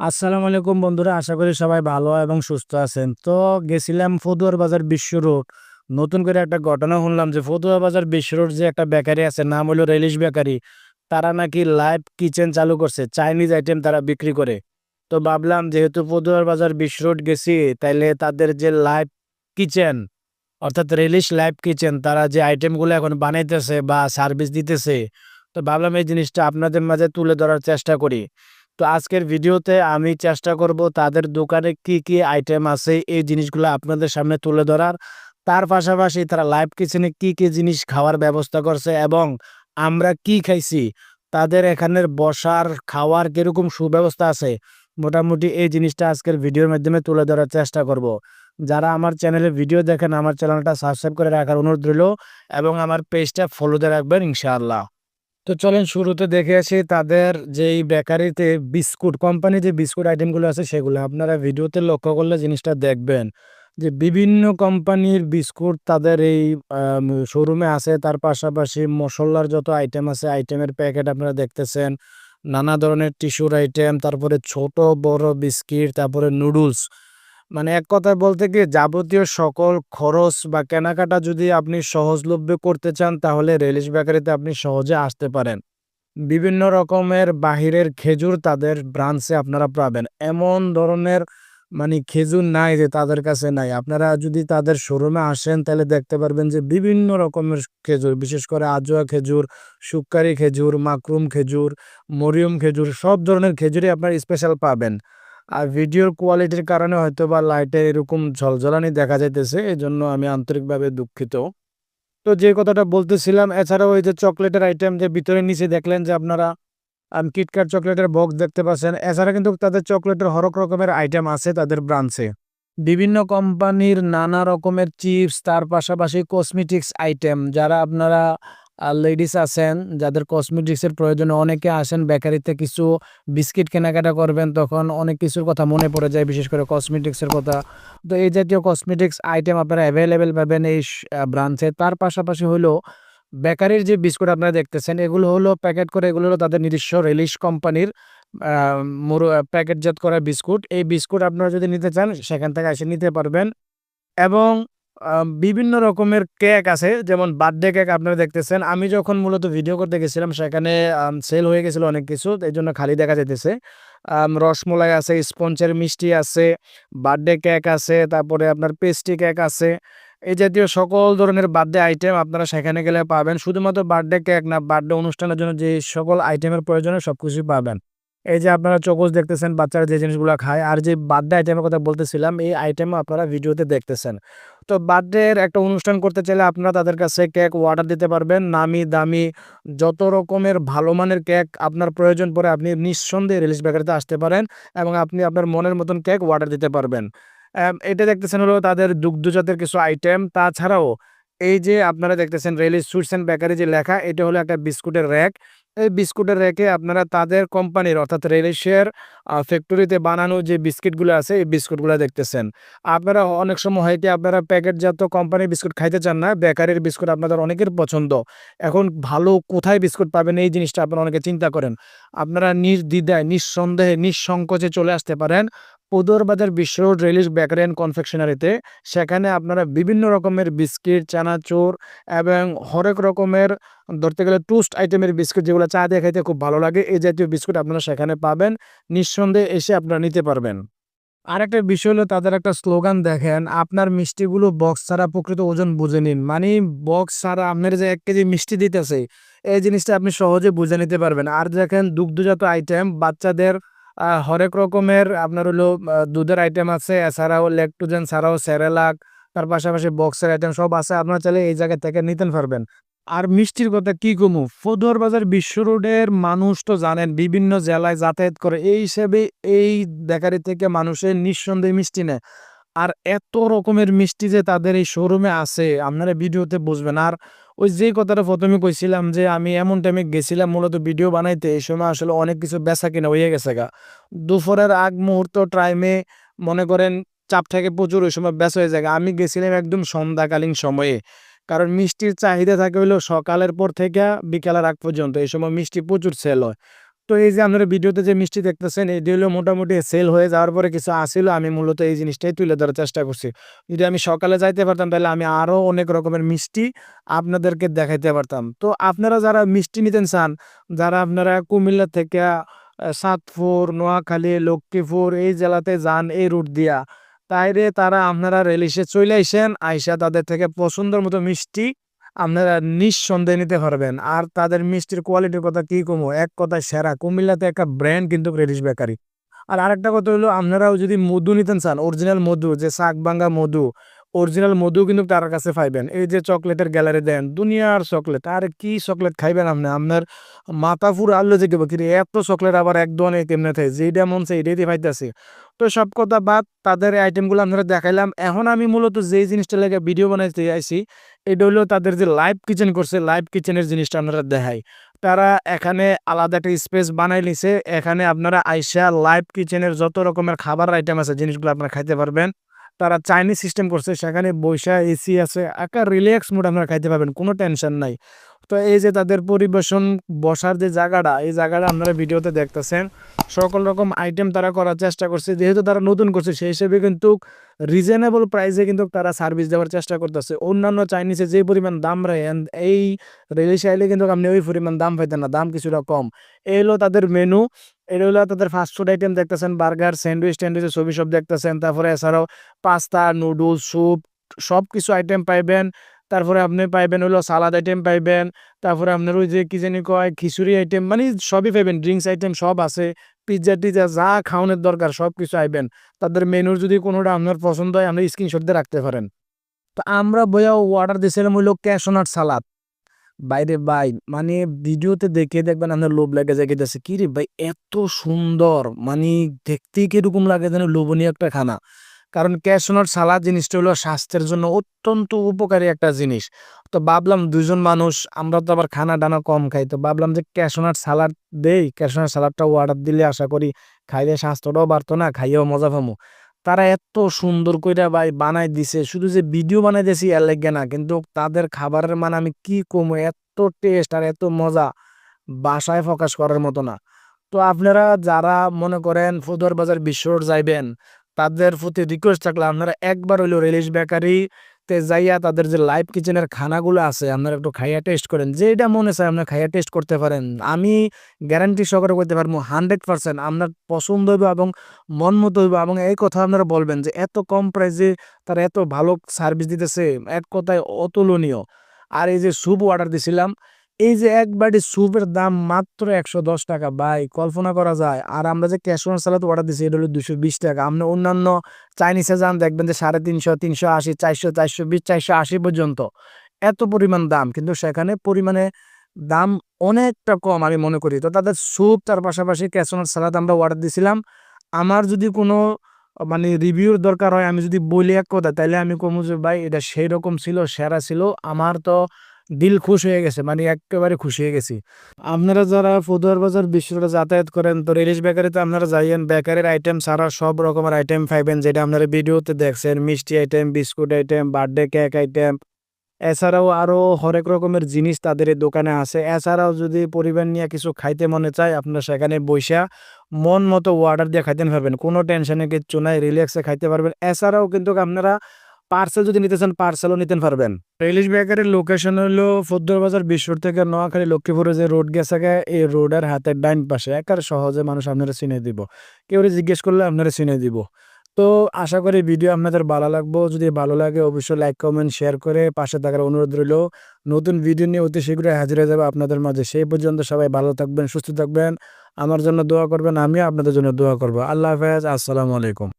আসসালামু আলাইকুম বন্ধুরা, আশা করি সবাই ভালো এবং সুস্থ আছেন। তো গেছিলাম ফতুয়ার বাজার বিশ্ব রোড। নতুন করে একটা ঘটনা শুনলাম যে ফতুয়া বাজার বিশ্ব রোড যে একটা বেকারি আছে, নাম হলো রেলিশ বেকারি। তারা নাকি লাইভ কিচেন চালু করছে, চাইনিজ আইটেম তারা বিক্রি করে। তো ভাবলাম যেহেতু ফতুয়ার বাজার বিশ্ব রোড গেছি, তাইলে তাদের যে লাইভ কিচেন, অর্থাৎ রেলিশ লাইভ কিচেন, তারা যে আইটেমগুলো এখন বানাইতেছে বা সার্ভিস দিতেছে, তো ভাবলাম এই জিনিসটা আপনাদের মাঝে তুলে ধরার চেষ্টা করি। তো আজকের ভিডিওতে আমি চেষ্টা করব তাদের দোকানে কি কি আইটেম আছে, এই জিনিসগুলো আপনাদের সামনে তুলে ধরার। তার পাশাপাশি তারা লাইভ কিচেনে কি কি জিনিস খাওয়ার ব্যবস্থা করছে এবং আমরা কি খাইছি, তাদের এখানের বসার, খাওয়ার কীরকম সুব্যবস্থা আছে, মোটামুটি এই জিনিসটা আজকের ভিডিওর মাধ্যমে তুলে ধরার চেষ্টা করব। যারা আমার চ্যানেলে ভিডিও দেখেন, আমার চ্যানেলটা সাবস্ক্রাইব করে রাখার অনুরোধ রইল এবং আমার পেজটা ফলোতে রাখবেন, ইনশাআল্লাহ। তো চলেন শুরুতে দেখে আসি তাদের যেই বেকারিতে বিস্কুট, কোম্পানি যে বিস্কুট আইটেমগুলো আছে সেগুলো। আপনারা ভিডিওতে লক্ষ্য করলে জিনিসটা দেখবেন যে বিভিন্ন কোম্পানির বিস্কুট তাদের এই শোরুমে আছে। তার পাশাপাশি মশলার যত আইটেম আছে, আইটেমের প্যাকেট আপনারা দেখতেছেন। নানা ধরনের টিস্যুর আইটেম, তারপরে ছোট বড় বিস্কিট, তারপরে নুডলস। মানে এক কথায় বলতে কি, যাবতীয় সকল খরচ বা কেনাকাটা যদি আপনি সহজলভ্য করতে চান, তাহলে রেলিশ বেকারিতে আপনি সহজে আসতে পারেন। বিভিন্ন রকমের বাহিরের খেজুর তাদের ব্রাঞ্চে আপনারা পাবেন। এমন ধরনের মানে খেজুর নাই যে তাদের কাছে নাই। আপনারা যদি তাদের শোরুমে আসেন, তাহলে দেখতে পারবেন যে বিভিন্ন রকমের খেজুর, বিশেষ করে আজোয়া খেজুর, সুক্কারি খেজুর, মাকরুম খেজুর, মরিয়ম খেজুর, সব ধরনের খেজুরই আপনার স্পেশাল পাবেন। আর ভিডিওর কোয়ালিটির কারণে হয়তো বা লাইটের এরকম ঝলঝলানি দেখা যাইতেছে এই জন্য আমি আন্তরিকভাবে দুঃখিত। তো যে কথাটা বলতেছিলাম, এছাড়াও ওই যে চকলেটের আইটেম যে ভিতরে নিচে দেখলেন যে আপনারা কিটকাট চকলেটের বক্স দেখতে পাচ্ছেন, এছাড়া কিন্তু তাদের চকলেটের হরক রকমের আইটেম আছে তাদের ব্রাঞ্চে। বিভিন্ন কোম্পানির নানা রকমের চিপস তার পাশাপাশি কসমেটিক্স আইটেম যারা আপনারা লেডিস আছেন, যাদের কসমেটিক্সের প্রয়োজনে অনেকে আসেন, বেকারিতে কিছু বিস্কিট কেনাকাটা করবেন, তখন অনেক কিছুর কথা মনে পড়ে যায়, বিশেষ করে কসমেটিক্সের কথা। তো এই জাতীয় কসমেটিক্স আইটেম আপনারা অ্যাভেলেবেল পাবেন এই ব্রাঞ্চে তার পাশাপাশি হলো বেকারির যে বিস্কুট আপনারা দেখতেছেন, এগুলো হলো প্যাকেট করে, এগুলো হলো তাদের নিজস্ব রিলিশ কোম্পানির প্যাকেটজাত করা বিস্কুট। এই বিস্কুট আপনারা যদি নিতে চান, সেখান থেকে এসে নিতে পারবেন। এবং বিভিন্ন রকমের কেক আছে। যেমন বার্থডে কেক আপনারা দেখতেছেন। আমি যখন মূলত ভিডিও করতে গেছিলাম, সেখানে সেল হয়ে গেছিল অনেক কিছু, এই জন্য খালি দেখা যেতেছে রসমলাই আছে, স্পঞ্জের মিষ্টি আছে বার্থডে কেক আছে, তারপরে আপনার পেস্ট্রি কেক আছে। এই জাতীয় সকল ধরনের বার্থডে আইটেম আপনারা সেখানে গেলে পাবেন। শুধুমাত্র বার্থডে কেক না বার্থডে অনুষ্ঠানের জন্য যে সকল আইটেমের প্রয়োজনে সব কিছুই পাবেন। এই যে আপনারা চকোস দেখতেছেন, বাচ্চারা যে জিনিসগুলো খায়, আর যে বার্থডে আইটেমের কথা বলতেছিলাম, এই আইটেমও আপনারা ভিডিওতে দেখতেছেন। তো বার্থডের একটা অনুষ্ঠান করতে চাইলে আপনারা তাদের কাছে কেক অর্ডার দিতে পারবেন। নামি দামি যত রকমের ভালো মানের কেক আপনার প্রয়োজন পড়ে আপনি নিঃসন্দেহে রিলিজ বেকারিতে আসতে পারেন এবং আপনি আপনার মনের মতন কেক অর্ডার দিতে পারবেন। এটা দেখতেছেন হলো তাদের দুগ্ধজাতের কিছু আইটেম তাছাড়াও এই যে আপনারা দেখতেছেন রেলিস সুইটস অ্যান্ড বেকারি যে লেখা, এটা হলো একটা বিস্কুটের র্যাক এই বিস্কুটের রেখে আপনারা তাদের কোম্পানির, অর্থাৎ রেলিশের ফ্যাক্টরিতে বানানো যে বিস্কিটগুলো আছে, এই বিস্কুটগুলো দেখতেছেন। আপনারা অনেক সময় হয় কি, আপনারা প্যাকেটজাত কোম্পানির বিস্কুট খাইতে চান না, বেকারির বিস্কুট আপনাদের অনেকের পছন্দ। এখন ভালো কোথায় বিস্কুট পাবেন, এই জিনিসটা আপনারা অনেকে চিন্তা করেন। আপনারা নির্দ্বিধায়, নিঃসন্দেহে, নিঃসংকোচে চলে আসতে পারেন বাজার Biswa road Relish bakery and কনফেকশনারিতে। সেখানে আপনারা বিভিন্ন রকমের বিস্কিট, চানাচুর এবং হরেক রকমের, ধরতে গেলে টুস্ট আইটেমের বিস্কুট যেগুলো চা দিয়ে খাইতে খুব ভালো লাগে। এই জাতীয় বিস্কুট আপনারা সেখানে পাবেন। নিঃসন্দেহে এসে আপনারা নিতে পারবেন। আরেকটা বিষয় হলো তাদের একটা স্লোগান দেখেন, আপনার মিষ্টিগুলো বক্স ছাড়া প্রকৃত ওজন বুঝে নিন। মানে বক্স ছাড়া আপনার যে এক কেজি মিষ্টি দিতেছে, এই জিনিসটা আপনি সহজে বুঝে নিতে পারবেন। আর দেখেন দুগ্ধজাত আইটেম বাচ্চাদের হরেক রকমের আপনার হলো দুধের আইটেম আছে, এছাড়াও ল্যাকটোজেন ছাড়াও স্যারেলাক তার পাশাপাশি বক্সের আইটেম সব আছে। আপনারা চাইলে এই জায়গা থেকে নিতে পারবেন। আর মিষ্টির কথা কি কমু? ফদুয়ার বাজার বিশ্ব রোডের মানুষ তো জানেন, বিভিন্ন জেলায় যাতায়াত করে। এই হিসেবে এই বেকারি থেকে মানুষের নিঃসন্দেহে মিষ্টি নেয়। আর এত রকমের মিষ্টি যে তাদের এই শোরুমে আছে, আপনারা ভিডিওতে বুঝবেন। আর ওই যে কথাটা প্রথমে কইছিলাম যে আমি এমন টাইমে গেছিলাম মূলত ভিডিও বানাইতে, এই সময় আসলে অনেক কিছু বেচা কিনা হয়ে গেছে গা। দুপুরের আগ মুহূর্ত টাইমে মনে করেন চাপ থেকে প্রচুর, ওই সময় বেচা হয়ে যায় আমি গেছিলাম একদম সন্ধ্যাকালীন সময়ে। কারণ মিষ্টির চাহিদা থাকে হলো সকালের পর থেকে বিকালের আগ পর্যন্ত, এই সময় মিষ্টি প্রচুর সেল হয়। তো এই যে আপনারা ভিডিওতে যে মিষ্টি দেখতেছেন, এটি হলো মোটামুটি সেল হয়ে যাওয়ার পরে কিছু আসিল, আমি মূলত এই জিনিসটাই তুলে ধরার চেষ্টা করছি। যদি আমি সকালে যাইতে পারতাম, তাহলে আমি আরও অনেক রকমের মিষ্টি আপনাদেরকে দেখাইতে পারতাম। তো আপনারা যারা মিষ্টি নিতেন চান, যারা আপনারা কুমিল্লা থেকে সাতপুর, নোয়াখালী, লক্ষ্মীপুর, এই জেলাতে যান, এই রুট দিয়া তাইরে তারা আপনারা রেলিশে চলে আইসেন, আইসা তাদের থেকে পছন্দের মতো মিষ্টি আপনারা নিঃসন্দেহে নিতে পারবেন। আর তাদের মিষ্টির কোয়ালিটির কথা কি কমো? এক কথায় সেরা। কুমিল্লাতে একটা ব্র্যান্ড কিন্তু রেডিশ বেকারি আর আরেকটা কথা হলো, আপনারাও যদি মধু নিতেন চান অরিজিনাল মধু, যে শাক ভাঙ্গা মধু অরিজিনাল মধু কিন্তু তার কাছে পাইবেন। এই যে চকলেটের গ্যালারি দেন, দুনিয়ার চকলেট, আর কি চকলেট খাইবেন আপনি? আপনার মাথা পুরো আল্লো যে কিরে এত চকলেট আবার এক দোয়ানে কেমনে থাকে? যেটা মন চাই এটাই পাইতেছে। তো সব কথা বাদ, তাদের আইটেমগুলো আপনারা দেখাইলাম। এখন আমি মূলত যেই জিনিসটা লেগে ভিডিও বানাইতে আইছি, এটা হলো তাদের যে লাইভ কিচেন করছে লাইভ কিচেনের জিনিসটা আপনারা দেখাই। তারা এখানে আলাদা একটা স্পেস বানাই নিছে। এখানে আপনারা আইসা লাইভ কিচেনের যত রকমের খাবার আইটেম আছে, জিনিসগুলো আপনারা খাইতে পারবেন। তারা চাইনিজ সিস্টেম করছে, সেখানে বৈশা এসি আছে, একটা রিল্যাক্স মুড আপনারা খাইতে পারবেন, কোনো টেনশন নাই। তো এই যে তাদের পরিবেশন বসার যে জায়গাটা, এই জায়গাটা আপনারা ভিডিওতে দেখতেছেন। সকল রকম আইটেম তারা করার চেষ্টা করছে। যেহেতু তারা নতুন করছে, সেই হিসেবে কিন্তু রিজনেবল প্রাইসে কিন্তু তারা সার্ভিস দেওয়ার চেষ্টা করতেছে। অন্যান্য চাইনিজে যে পরিমাণ দাম রাখেন এই রেলিশ আইলে কিন্তু আপনি ওই পরিমাণ দাম পাইতেন না, দাম কিছুটা কম। এই হলো তাদের মেনু এটা হলো তাদের ফাস্টফুড আইটেম দেখতেছেন বার্গার স্যান্ডউইচ ট্যান্ডউইচের ছবি সব দেখতেছেন। তারপরে এছাড়াও পাস্তা নুডলস স্যুপ সব কিছু আইটেম পাইবেন। তারপরে আপনি পাইবেন হলো সালাদ আইটেম পাইবেন, তারপরে আপনার ওই যে কি জানি কয়, খিচুড়ি আইটেম মানে সবই পাইবেন ড্রিঙ্কস আইটেম সব আছে পিৎজা টিজা যা খাওয়ানোর দরকার সব কিছু আইবেন। তাদের মেনুর যদি কোনোটা আপনার পছন্দ হয়, আপনি স্ক্রিনশট দিয়ে রাখতে পারেন। তো আমরা বইয়া অর্ডার দিয়েছিলাম হইল ক্যাশনার সালাদ। বাইরে ভাই মানে ভিডিওতে দেখে দেখবেন আপনার লোভ লাগে যায় গেছে কি রে ভাই, এত সুন্দর মানে দেখতেই কীরকম লাগে যেন লোভনীয় একটা খানা। কারণ ক্যাশনার সালাদ জিনিসটা হলো স্বাস্থ্যের জন্য অত্যন্ত উপকারী একটা জিনিস। তো ভাবলাম দুজন মানুষ, আমরা তো আবার খানা ডানা কম খাই, তো ভাবলাম যে ক্যাশনার সালাদ দেই ক্যাশনার সালাদটা অর্ডার দিলে আশা করি খাইলে স্বাস্থ্যটাও বাড়তো না, খাইয়েও মজা পামো। তারা এত সুন্দর কইরা ভাই বানাই দিছে, শুধু যে ভিডিও বানাই দিয়েছি এর লাগে না, কিন্তু তাদের খাবারের মান আমি কি কমো, এত টেস্ট আর এত মজা বাসায় প্রকাশ করার মতো না। তো আপনারা যারা মনে করেন ফুদর বাজার বিশ্ব রোড যাইবেন তাদের প্রতি রিকোয়েস্ট থাকলে আপনারা একবার হইল রিলিশ বেকারি তে যাইয়া তাদের যে লাইভ কিচেনের খানাগুলো আছে, আপনারা একটু খাইয়া টেস্ট করেন। যেটা মনে চায় আপনারা খাইয়া টেস্ট করতে পারেন। আমি গ্যারান্টি সহকারে করতে পারব হান্ড্রেড পার্সেন্ট আপনার পছন্দ হইব এবং মন মতো হইব এবং এই কথা আপনারা বলবেন যে এত কম প্রাইসে তারা এত ভালো সার্ভিস দিতেছে, এক কথায় অতুলনীয়। আর এই যে স্যুপ অর্ডার দিছিলাম এই যে এক স্যুপের দাম মাত্র একশো দশ টাকা, ভাই, কল্পনা করা যায়। আর আমরা যে ক্যাশ অন সালাদ অর্ডার দিছি, এটা হলো দুশো বিশ টাকা। আপনি অন্যান্য চাইনিজে যান, দেখবেন যে সাড়ে তিনশো তিনশো আশি, চারশো চারশো বিশ, চারশো আশি পর্যন্ত এত পরিমাণ দাম। কিন্তু সেখানে পরিমাণে দাম অনেকটা কম আমি মনে করি। তো তাদের স্যুপ তার পাশাপাশি ক্যাশ অন সালাদ আমরা অর্ডার দিছিলাম। আমার যদি কোনো মানে রিভিউর দরকার হয়, আমি যদি বলি এক কথা তাহলে আমি কমু যে, ভাই, এটা সেই রকম ছিল, সেরা ছিল। আমার তো দিল খুশ হয়ে গেছে মানে একেবারে খুশি হয়ে গেছি। আপনারা যারা ফতুয়ার বাজার বিশ্বটা যাতায়াত করেন, তো রিলিশ বেকারিতে আপনারা যাইয়েন, বেকারির আইটেম ছাড়া সব রকমের আইটেম পাইবেন, যেটা আপনারা ভিডিওতে দেখছেন, মিষ্টি item biscuit item birthday cake item এছাড়াও আরও হরেক রকমের জিনিস তাদের এই দোকানে আছে। এছাড়াও যদি পরিবার নিয়ে কিছু খাইতে মনে চায়, আপনারা সেখানে বৈশা মন মতো অর্ডার দিয়ে খাইতে পারবেন, কোনো টেনশনে কিচ্ছু নাই রিল্যাক্সে খাইতে পারবেন। এছাড়াও কিন্তু আপনারা পার্সেল যদি নিতে চান, পার্সেলও নিতে পারবেন। রেলিশ বেকারের লোকেশন হলো ফদ্দর বাজার বিশ্বর থেকে নোয়াখালী লক্ষ্মীপুরে যে রোড গেছে এই রোডের হাতের ডাইন পাশে। একার সহজে মানুষ আপনারা চিনে দিব। কেউ জিজ্ঞেস করলে আপনারা চিনে দিব। তো আশা করি ভিডিও আপনাদের ভালো লাগবো। যদি ভালো লাগে অবশ্যই লাইক কমেন্ট শেয়ার করে পাশে থাকার অনুরোধ রইল। নতুন ভিডিও নিয়ে অতি শীঘ্রই হাজির হয়ে যাবে আপনাদের মাঝে। সেই পর্যন্ত সবাই ভালো থাকবেন, সুস্থ থাকবেন। আমার জন্য দোয়া করবেন, আমিও আপনাদের জন্য দোয়া করব। আল্লাহ হাফেজ, আসসালামু আলাইকুম।